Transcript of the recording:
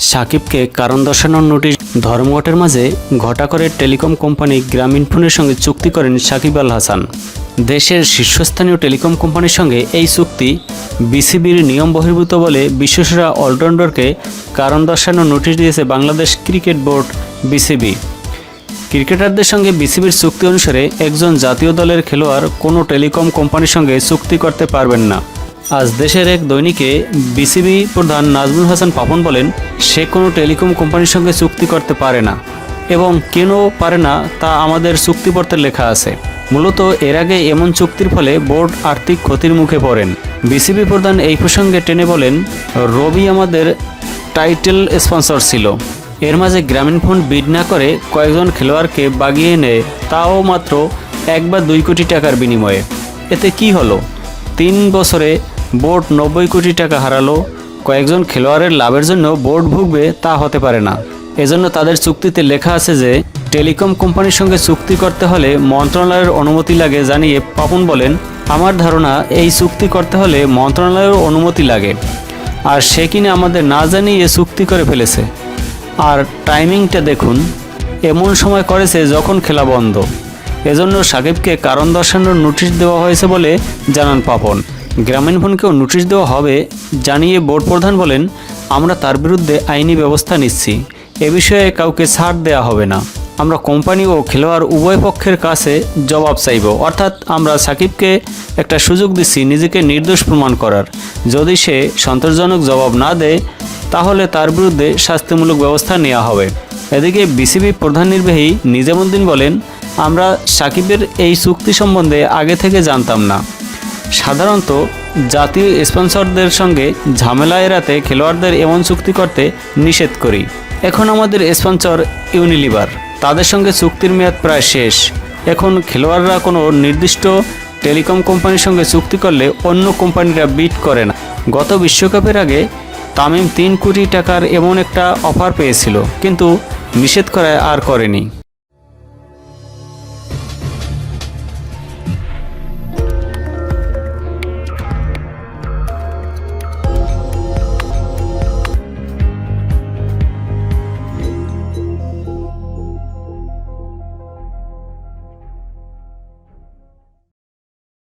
সাকিবকে কারণ দর্শানোর নোটিশ। ধর্মঘটের মাঝে ঘটা করে টেলিকম কোম্পানি গ্রামীণফোনের সঙ্গে চুক্তি করেন সাকিব আল হাসান। দেশের শীর্ষস্থানীয় টেলিকম কোম্পানির সঙ্গে এই চুক্তি বিসিবির নিয়ম বহির্ভূত বলে বিশ্বসেরা অলরাউন্ডারকে কারণ দর্শানোর নোটিশ দিয়েছে বাংলাদেশ ক্রিকেট বোর্ড বিসিবি। ক্রিকেটারদের সঙ্গে বিসিবির চুক্তি অনুসারে একজন জাতীয় দলের খেলোয়াড় কোনো টেলিকম কোম্পানির সঙ্গে চুক্তি করতে পারবেন না। আজ দেশের এক দৈনিকে বিসিবি প্রধান নাজমুল হাসান পাপন বলেন সে কোনো টেলিকম কোম্পানির সঙ্গে চুক্তি করতে পারে না। এবং কেন পারে না তা আমাদের চুক্তিপত্রে লেখা আছে। মূলত এর আগে এমন চুক্তির ফলে বোর্ড আর্থিক ক্ষতির মুখে পড়েন। বিসিবি প্রধান এই প্রসঙ্গে টেনে বলেন, রবি আমাদের টাইটেল স্পন্সর ছিল। এর মাঝে গ্রামীণ ফোন বিড না করে কয়েকজন খেলোয়াড়কে বাগিয়ে নেয় তাও মাত্র এক বা দুই কোটি টাকার বিনিময়ে। এতে কি হলো? তিন বছরে বোর্ড নব্বই কোটি টাকা হারালো কয়েকজন খেলোয়াড়ের লাভের জন্য বোর্ড ভুগবে তা হতে পারে না। এজন্য তাদের চুক্তিতে লেখা আছে যে, টেলিকম কোম্পানির সঙ্গে চুক্তি করতে হলে মন্ত্রণালয়ের অনুমতি লাগে জানিয়ে পাপন বলেন, আমার ধারণা, এই চুক্তি করতে হলে মন্ত্রণালয়ের অনুমতি লাগে। আর সে কিনা আমাদের না জানিয়ে চুক্তি করে ফেলেছে। আর টাইমিংটা দেখুন, এমন সময় করেছে যখন খেলা বন্ধ। এজন্য সাকিবকে কারণ দর্শানোর নোটিশ দেওয়া হয়েছে বলে জানান পাপন। গ্রামীণফোনকেও নোটিশ দেওয়া হবে, জানিয়ে বোর্ড প্রধান বলেন, আমরা তার বিরুদ্ধে আইনি ব্যবস্থা নিচ্ছি। এ বিষয়ে কাউকে ছাড় দেওয়া হবে না। আমরা কোম্পানি ও খেলোয়াড় উভয় পক্ষের কাছে জবাব চাইব। অর্থাৎ আমরা সাকিবকে একটা সুযোগ দিচ্ছি নিজেকে নির্দোষ প্রমাণ করার। যদি সে সন্তোষজনক জবাব না দেয়, তাহলে তার বিরুদ্ধে শাস্তিমূলক ব্যবস্থা নেওয়া হবে। এদিকে বিসিবি প্রধান নির্বাহী নিজামুদ্দিন বলেন, আমরা সাকিবের এই চুক্তি সম্বন্ধে আগে থেকে জানতাম না। সাধারণত জাতীয় স্পন্সরদের সঙ্গে ঝামেলা এড়াতে খেলোয়াড়দের এমন চুক্তি করতে নিষেধ করি। এখন আমাদের স্পন্সর ইউনিলিভার, তাদের সঙ্গে চুক্তির মেয়াদ প্রায় শেষ। এখন খেলোয়াড়রা কোনো নির্দিষ্ট টেলিকম কোম্পানির সঙ্গে চুক্তি করলে অন্য কোম্পানিরা বিট করে না। গত বিশ্বকাপের আগে তামিম তিন কোটি টাকার এমন একটা অফার পেয়েছিল, কিন্তু নিষেধ করায় আর করেনি।